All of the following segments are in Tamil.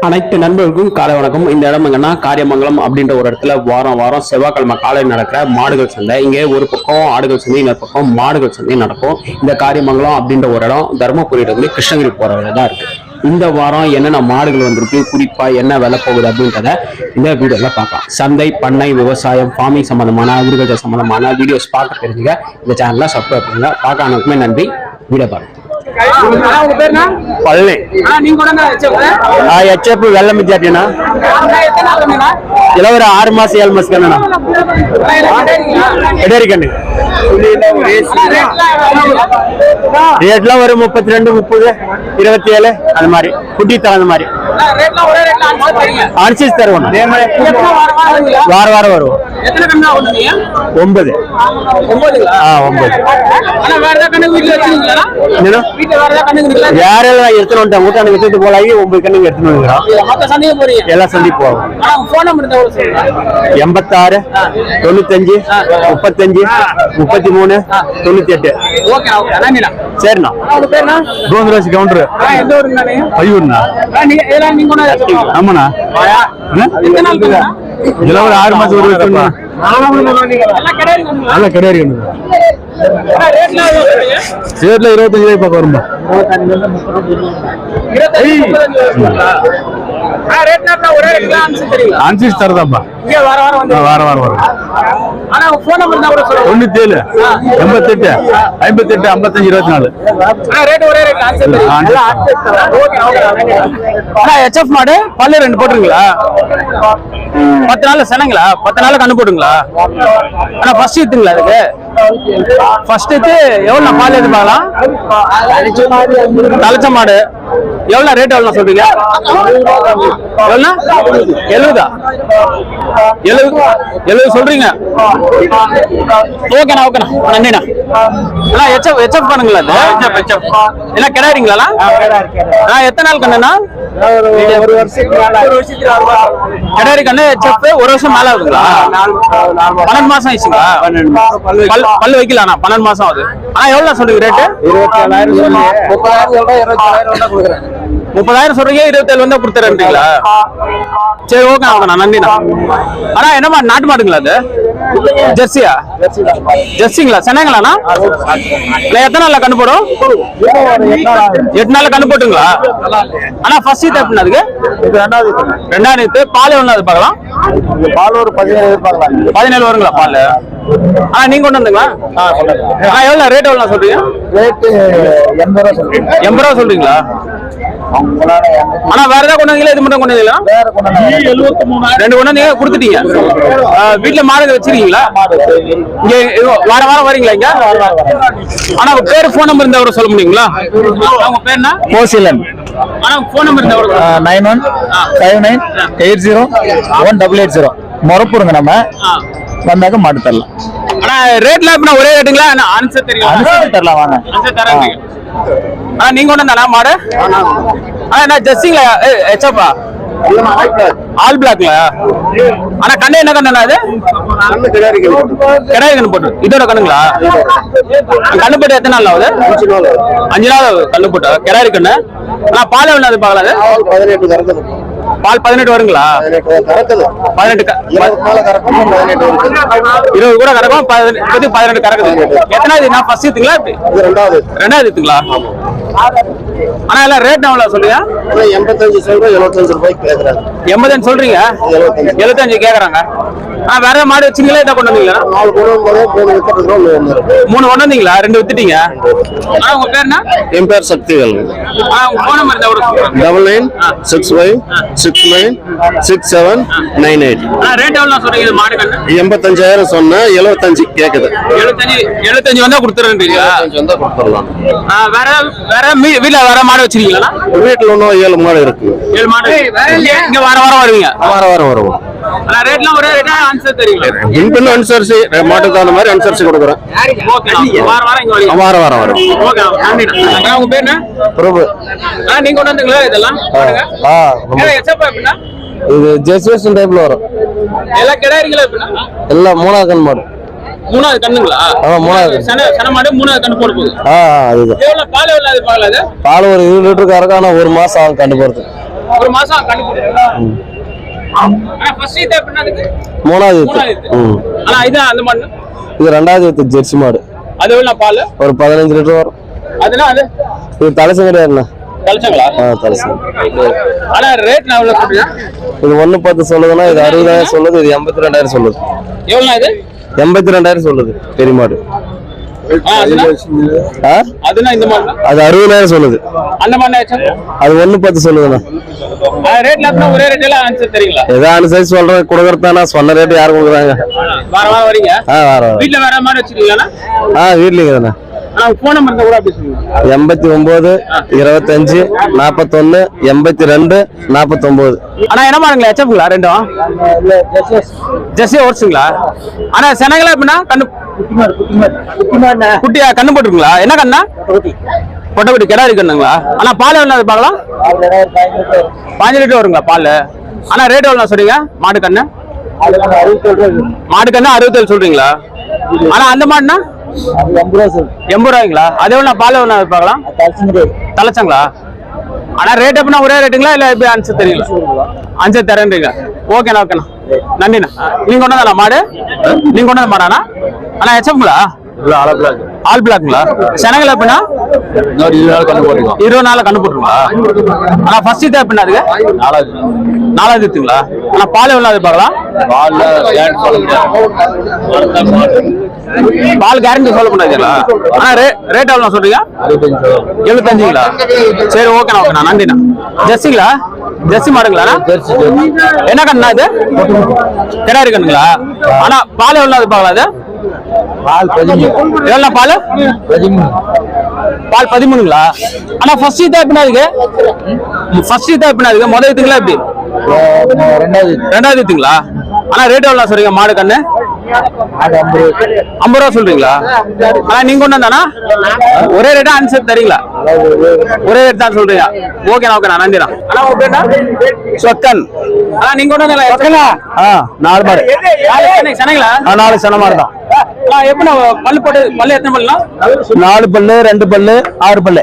அனைத்து நண்பர்களுக்கும் காலை வணக்கம். இந்த இடம் எங்கன்னா காரியமங்கலம் அப்படின்ற ஒரு இடத்துல வாரம் வாரம் செவ்வாய்க்கிழமை காலை நடக்கிற மாடுகள் சந்தை. இங்கே ஒரு பக்கம் ஆடுகள் சந்தை இன்னொரு பக்கம் மாடுகள் சந்தை நடக்கும். இந்த காரியமங்கலம் அப்படின்ற ஒரு இடம் தருமபுரியில வந்து கிருஷ்ணகிரி போற வழியில தான் இருக்கு. இந்த வாரம் என்னென்ன மாடுகள் வந்திருக்கு குறிப்பா என்ன விலை போகுது அப்படின்றத இந்த வீடியோல பார்க்கலாம். சந்தை பண்ணை விவசாயம் ஃபார்மிங் சம்பந்தமான அக்ரிகல்ச்சர் சம்பந்தமான வீடியோஸ் பார்க்க தெரிஞ்சுக்க இந்த சேனலை சப்ஸ்கிரைப் பண்ணுங்க. பார்க்க அனைக்குமே நன்றி. வீடியோ பாருங்க. அண்ணா, உங்க பேருண்ணா? பழனி அண்ணா, நீங்க கூட என்ன வச்சு எச்எப் வெள்ளம் மிச்சாட்டினா அண்ணா, எத்தனை நாள் வந்தீங்க? இல்ல ஒரு ஆறு மாசம் ஏழு மாசம் கண்ணா அண்ணா, ரேட்லாம் ஒரு முப்பத்தி ரெண்டு முப்பது இருபத்தி ஏழு அது மாதிரி குட்டி தகுந்த மாதிரி. அனுசரிச்சு தருவோம்? வார வாரம் வருவோம்? ஒன்பது? ஆ ஒன்பது வேற வந்துட்டேன் எடுத்துட்டு போலாகி ஒன்பது வந்துக்கிறோம். எல்லாம் சந்தி போவோம் சொல்லுங்க. எண்பத்தாறு தொண்ணூத்தஞ்சு முப்பத்தஞ்சு முப்பத்தி மூணு தொண்ணூத்தி எட்டு. சரிண்ணா? கோவிந்தராஜ் கவுண்டர்? ஐயூர்ண்ணா? ஆமாண்ணா? இதெல்லாம் ஒரு ஆறு மாசம் ஒரு வருஷம்? நல்லா கிடையாது? சேர்ல இருபத்தஞ்சு ரூபாய் பக்கம் வரும்பா அனுசரிச்சு தரதாப்பா வார வாரம் வாரம். தொண்ணூத்தி ஏழு எண்பத்தெட்டு ஐம்பத்தெட்டு ஐம்பத்தஞ்சு இருபத்தி நாலு HF மாடு பல்லு ரெண்டு போட்டுருங்களா பத்து நாள் செனங்களா? பத்து நாள் கண்ணு போட்டுங்களா ஆனா ஃபர்ஸ்ட் ஈத்துங்களா அதுக்கு ஃபர்ஸ்ட் ஈத்து எவ்வளோ பால் எதிர்பார்க்கலாம்? தலைச்ச மாடு. எவ்வளோ ரேட் எவ்வளோ சொல்றீங்க? எவ்வளோ எழுபதா? எழுபது எழுபது சொல்றீங்க. ஓகேண்ணா ஓகேண்ணா. நன்றிண்ணா அண்ணா ஹெச்எஃப் ஹெச்எஃப் பண்ணுங்களா அது எல்லாம் கிடாரிங்களா ஆ எத்தனை நாள் கண்ணுண்ணா? ஒரு வருஷத்துக்கு கிடாரி கண்ணு ஹெச்எஃப் ஒரு வருஷம் மேல ஆகுதுங்களா பன்னெண்டு மாசம் ஆயிடுச்சுங்களா? பல் பல்லு வைக்கலாண்ணா பன்னெண்டு மாசம் ஆகுது. ஆனா எவ்வளவு சொல்றீங்க ரேட்டு இருபத்தி ஏழாயிரம் முப்பதாயிரம் சொல்றேன் இருபத்தி ஏழாயிரம் தான் கொடுக்குறேன். முப்பதாயிரம் சொல்றீங்க இருபத்தேழு வந்தா கொடுத்துறேன்றீங்களா? சரி ஓகே ஓகேண்ணா நன்றிண்ணா. ஆனா என்னமா நாட்டு மாடுங்களா அது? ஜெர்சியா? ஜெர்சிங்களா? சென்னைங்களாண்ணா? இல்லை எத்தனை நாள்ல கண்ணு போடும்? எட்டு நாள்ல கண்ணு போட்டுங்களா? ஆனா ஃபர்ஸ்ட் இது எப்படின்னா அதுக்கு? இது ரெண்டாவது ரெண்டாயிரம் இது பால் எவ்வளோ அது பார்க்கலாம்? பால் ஒரு பதினேழு பதினேழு வருங்களா பால்? ஆனா நீங்க கொண்டு வந்தீங்களா? ஆனா எவ்வளோ ரேட் எவ்வளோ சொல்றீங்க? ரேட்டு எண்பது ரூபா சொல்றேன் எண்பது ரூபா சொல்றீங்களா? ஆனா வேற ஏதாவது கொண்டு வந்தீங்களா? இது மட்டும் கொண்டு வந்தீங்களா? வேற கொண்டு எழுபத்தி மூணு ரெண்டு கொண்டு வந்தீங்க கொடுத்துட்டீங்க. ஆ, வீட்டுல மாடு வச்சிருக்கீங்களா இங்க வார வாரம் வரீங்களா இங்க? ஆனா உங்க பேர் ஃபோன் நம்பர் இருந்தா கூட சொல்ல முடியுங்களா? உங்க பேர் என்ன கோசிலன் ஆனா ஃபோன் நம்பர் இருந்தா. Nine one five nine eight zero one double eight zero முறப்புருங்க நம்ம. ஆ. வந்தாக்க மாட்டு தரலாம். ஆனா ரேட்ல எப்படின்னா ஒரே ரேட்டுங்களா ஆன்சர் தெரியும்? தரலாம் வாங்க. ஆன்சர் தரேன் ஆ நீங்க கொண்டு வந்தானா மாடு? ஆனா என்ன ஜஸ்டிங்களா ஹெச்அப்பா ஆல் பிளாக்ல ஆனா கண்ணு என்ன கண்ணு அது? கிடையாது கண்ணு போட்டு. இதோட கண்ணுங்களா? கண்ணு போட்டு எத்தனை நாள் ஆகுது. அஞ்சு நாள் கண்ணு போட்டு. கிடாரி கண்ணு. ஆனா பால் எவ்வளவு அது பார்க்கல அது? பால் பதினெட்டு வருங்களா? பதினெட்டு கறக்குது. பதினெட்டு க- இருபது கூட கறக்கும் பதினெட்டு இப்போதைக்கு பதினெட்டு கறக்குது. எத்தனாவது நான் ஃபர்ஸ்ட் இதுங்களா ரெண்டாவது. ரெண்டாவது இதுங்களா? ஆனா எல்லாம் ரேட் எவ்வளவு சொல்றீங்க இது எண்பத்தஞ்சு சொல்றேன் எழுபத்தஞ்சு ரூபாய்க்கு கேட்கறாங்க எண்பதுன்னு சொல்றீங்க? எழுபத்தஞ்சு எழுபத்தஞ்சு கேக்குறாங்க. ஆ வேற மாடு வச்சிங்களா இதை கொண்டு வந்தீங்களா? நாலு மூணு கொண்டு வந்தீங்களா? ரெண்டு வித்துட்டீங்க? ஆனா உங்க பேர் என்ன? என் பேர் Sakthivel. Double nine six five six nine six seven nine eight ஆனா ரேட் எவ்வளவு சொல்றீங்க இது மாடு கண்ணு. எண்பத்தஞ்சாயிரம் சொன்னேன் எழுபத்தஞ்சு கேக்குது. எழுபத்தஞ்சு வந்தா எழுபத்தஞ்சு வந்தா கொடுத்துடலாம். ஆ, வேற வேற மீ- வீட்ல வேற மாடு வச்சிருக்கீங்களா? வீட்டில் இன்னும் ஏழு மாடு இருக்கு. ஏழு மாடு. இங்க வார வாரம் வருவீங்க? வாரம் வாரம் வருவோம். ரேட்லாம் ஒரே ரேட்டா ஆன்சர் தெரியுங்களா? இன்னும் அனுசரிச்சு மாட்டுக்கு தகுந்த மாதிரி அனுசரிச்சு கொடுக்குறேன் ஓகே வார வாரம் இங்க வாரம் வாரம். வரும் உங்க பேர் என்ன? பிரபு. நீங்க கொண்டு வந்தீங்களா இதெல்லாம். ஆ ஏன்னா, எச்சப்பா எப்படின்னா இது ஜெஸ்வேஷன் டைப்ல வரும். எல்லாம் கிடாரிங்களா எப்படின்னா எல்லாம் மூணாவது கண் மாடு. மூணாவது கண்ணுங்களா? ஆமா, மூணாவது. சன சன மாடு மூணாவது கண்ணு போட போகுது. ஆ அதுதான். எவ்வளவு பால் அது பால் அது? பால் ஒரு இருபது லிட்டருக்கு கறக்கும் ஆனா ஒரு மாசம் ஆகும் கண்டு போறது ஒரு மாசம் கண்ணு போட்டுருங்களா மூணாவது இது. ரெண்டாவது ஜெர்சி மாடு. அது பால்? ஒரு பதினஞ்சு லிட்டர் வரும். இது தலைசம் கிடையாதுண்ணா. இது ஒண்ணு பத்து சொல்லுதுன்னா இது அறுபதாயிரம் சொல்லுது இது எண்பத்தி ரெண்டாயிரம் சொல்லுது. எண்பத்தி ரெண்டாயிரம் சொல்லுது பெரிய மாடு. அது அறுபதாயிரம் சொல்லுது. அது ஒண்ணு பத்து சொல்லுதுண்ணா. ரேட் ஏதோ அனுசரிச்சு சொல்றேன் கொடுக்கறதானா சொன்ன ரேட்டு யார் கொடுக்குறாங்க? ஆ வர வர வீட்ல வேற மாதிரி வச்சிருக்கீங்களா ஆ வீட்லீங்க தானே ஆனா போன் நம்பர் இருந்தா கூட அப்படி சொல்லுங்க. எண்பத்தி ஒன்பது இருபத்தஞ்சு நாற்பத்தொன்னு எண்பத்தி ரெண்டு நாற்பத்தொன்பது ஆனா என்ன மாடுங்களா ஹெச்எஃப்ங்களா ரெண்டும்? ஜெர்சி ஓட்ஸுங்களா ஆனா செனங்களா எப்படின்னா கண்ணு குட்டியா கண்ணு போட்டுருங்களா என்ன கண்ணா? பொட்டக்குட்டி. கிடாரி கண்ணுங்களா? ஆனா பால் எவ்வளோ அது பார்க்கலாம்? பாஞ்சு லிட்டர் வருங்களா பால்? ஆனா ரேட் எவ்வளோ சொல்றீங்க? மாடு கண்ணு? மாடு கண்ணு அறுபத்தேழு சொல்றீங்களா? ஆனா அந்த மாடுனா எண்பது ரூபாய்ங்களா? அது எவ்வளோ பால் எவ்வளோ பார்க்கலாம்? தலைச்சங்களா? ஆனா ரேட் எப்படின்னா ஒரே ரேட்டுங்களா இல்ல எப்படி அனுசரிச்சு தெரியுங்களா அனுசரிச்சு தரேன்றீங்க. ஓகேண்ணா ஓகேண்ணா. நன்றிண்ணா. நீங்க கொண்டு வந்தா மாடு? நீங்க கொண்டு வந்த மாடாண்ணா? அண்ணா ஹெச்எஃப்ங்களா ஆல் பிளாக்ங்களா செனங்கள் எப்படின்னா இருபது நாள் கண்ணு போட்டுருங்களா ஆனா ஃபர்ஸ்ட் இது எப்படின்னா இருக்கு நாலாவது. இதுங்களா? ஆனா பால் எவ்வளவு அது பார்க்கலாம் பால் கேரண்டி சொல்ல முடியாதுங்களா ஆனா ரேட் எவ்வளவு சொல்றீங்க? எழுபத்தஞ்சுங்களா? சரி ஓகேண்ணா ஓகேண்ணா நன்றிண்ணா. ஜெர்சிங்களா? ஜெர்சி மாடுங்களா என்ன கண்ணா இது? கிடாரி கண்ணுங்களா? ஆனா பால் எவ்வளவு அது பார்க்கலாம் அது எவ்வளோ பால் பால்? பதிமூணுங்களா? ஆனா ஃபர்ஸ்ட் இதா எப்படின்னா இருக்கு? ஃபர்ஸ்ட் இதா எப்படின்னா இருக்கு? முதல் இதுங்களா எப்படி? ரெண்டாவது இதுங்களா? ஆனா ரேட் எவ்வளோ சொல்றீங்க? மாடு கண்ணு? ஐம்பது ரூபா. சொல்றீங்களா? ஆனா நீங்க கொண்டு வந்தானா ஒரே ரேட்டா அனுசரிச்சு தரீங்களா? ஒரே ரேட் தான் சொல்றீங்க. ஓகேண்ணா ஓகேண்ணா நன்றிண்ணா. ஆனா ஓகேண்ணா சொக்கன். ஆனா நீங்க ஆ நாலு மாடு. சனைங்களா நாலு சன மாடு தான். எப்படி பல்லு போட்டு பல்லு எத்தனை பல்லாம் நாலு பல்லு ரெண்டு பல்லு ஆறு பல்லு.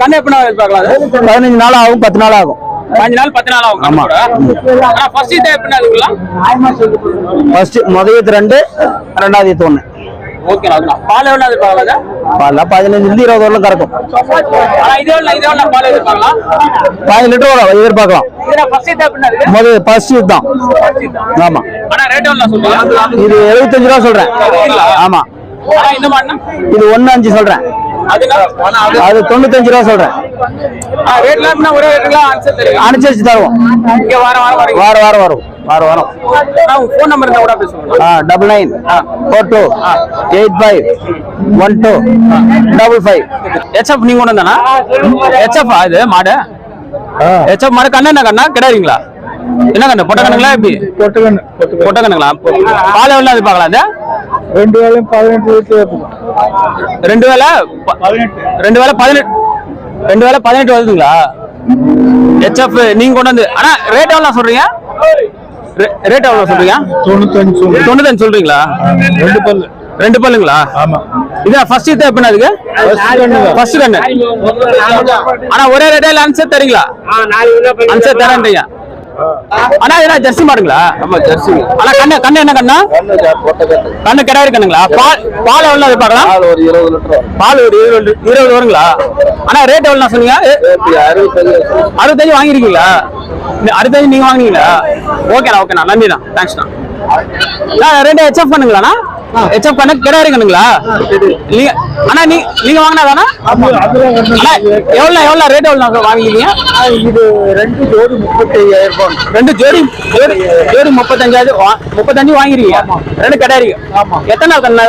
கண்ணு எப்படி பார்க்கலாம் அது? பதினஞ்சு நாள் ஆகும் பத்து நாள் ஆகும். பாஞ்சு நாள் பத்து நாள் ஆகும். ஆமா. ஃபர்ஸ்ட் இது எப்படி அதுக்குள்ள ஃபர்ஸ்ட் முதல் ரெண்டு ரெண்டாவது ஒண்ணு. ஓகே பால் எவ்வளவு எதிர்பார்க்கலாம் பால்லாம் பதினஞ்சு இருந்து இருபது வரலாம் கறக்கும். பதினஞ்சு லிட்டர் வரும் எதிர்பார்க்கலாம். முதல் ஃபர்ஸ்ட் தான். ஆமா. இது எழுபத்தஞ்சு ரூபா சொல்றேன். ஆமா. இது ஒண்ணு அஞ்சு சொல்றேன். அது தொண்ணூத்தஞ்சு ரூபா சொல்றேன். அனுசரிச்சு தருவோம். இங்க வாரம் வாரம். வரீங்க வாரம் double nine four two eight five one two double five HF நீங்க கொண்டு வந்தானா? ஹெச்எஃப் இது? மாடு? ஹெச்எஃப் மாடு கண்ணு என்ன கண்ணா? கிடையாதுங்களா? என்ன கண்ணு? பொட்ட கண்ணுங்களா எப்படி? பொட்ட கண்ணுங்களா? பால் எவ்வளவு அது பார்க்கலாம் அது ரெண்டு வேலையும் பதினெட்டு ரெண்டு வேலை ரெண்டு வேலை பதினெட்டு ரெண்டு வேலை பதினெட்டு வருதுங்களா? ஹெச்எஃப் நீங்க கொண்டு வந்து ஆனா ரேட் எவ்வளவு சொல்றீங்க? ரேட் எவ்வளவு சொல்றீங்க? தொண்ணூத்தஞ்சு தொண்ணூத்தஞ்சு சொல்றீங்களா? ரெண்டு பல்லு. ரெண்டு பல்லுங்களா? ஆமா. இதான் ஃபர்ஸ்ட் இது எப்படின்னா அதுக்கு? ஃபர்ஸ்ட் கண்ணு ஆனா ஒரே ரேட்டே இல்ல அன்சர் தரீங்களா? அன்சர் தரேன்றீங்க. ஆனா என்ன ஜெர்சி மாடுங்களா? ஆமா ஜெர்சி. ஆனா கண்ணு கண்ணு என்ன கண்ணா? கண்ணு கிடாரி கண்ணுங்களா பால் பால் எவ்வளவு அது பார்க்கலாம்? பால் ஒரு இருபது லிட்டர். பால் ஒரு இருபது இருபது வருங்களா? ஆனா ரேட் எவ்வளவு சொன்னீங்க? அறுபத்தஞ்சு வாங்கிருக்கீங்களா? இந்த அறுபத்தஞ்சு நீங்க வாங்குனீங்களா? ஓகேண்ணா ஓகேண்ணா. நன்றிண்ணா. தேங்க்ஸ்ண்ணா ரெண்டு ஹெச்எஃப் பண்ணுங்களாண்ணா? ஹெச்எஃப் பண்ண கிடாரி கண்ணுங்களா நீங்க அண்ணா நீ நீங்க வாங்கினாதானா? அண்ணா எவ்வளோ எவ்வளோ ரேட் எவ்வளோ வாங்கிருக்கீங்க இது ரெண்டு ஜோடி முப்பத்தி ஐயாயிரம் ரூபாய். ரெண்டு ஜோடி ஜோடி ஜோடி முப்பத்தஞ்சாயிரம் வா- முப்பத்தஞ்சு வாங்கிருக்கீங்க. ரெண்டு கிடாரி எத்தனை நாள் கண்ணு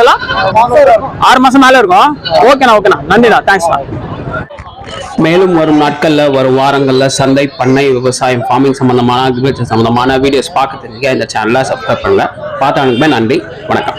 ஆறு மாசம் மேல இருக்கும். ஓகேண்ணா ஓகேண்ணா. நன்றிண்ணா தேங்க்ஸ்ண்ணா மேலும் வரும் நாட்கள்ல வரும் வாரங்கள்ல சந்தை பண்ணை விவசாயம் ஃபார்மிங் சம்பந்தமான அக்ரிகல்ச்சர் சம்பந்தமான வீடியோஸ் பார்க்க தெரிஞ்சுக்க இந்த சேனலை சப்ஸ்கிரைப் பண்ணுங்க. பார்த்தானுக்குமே நன்றி. வணக்கம்.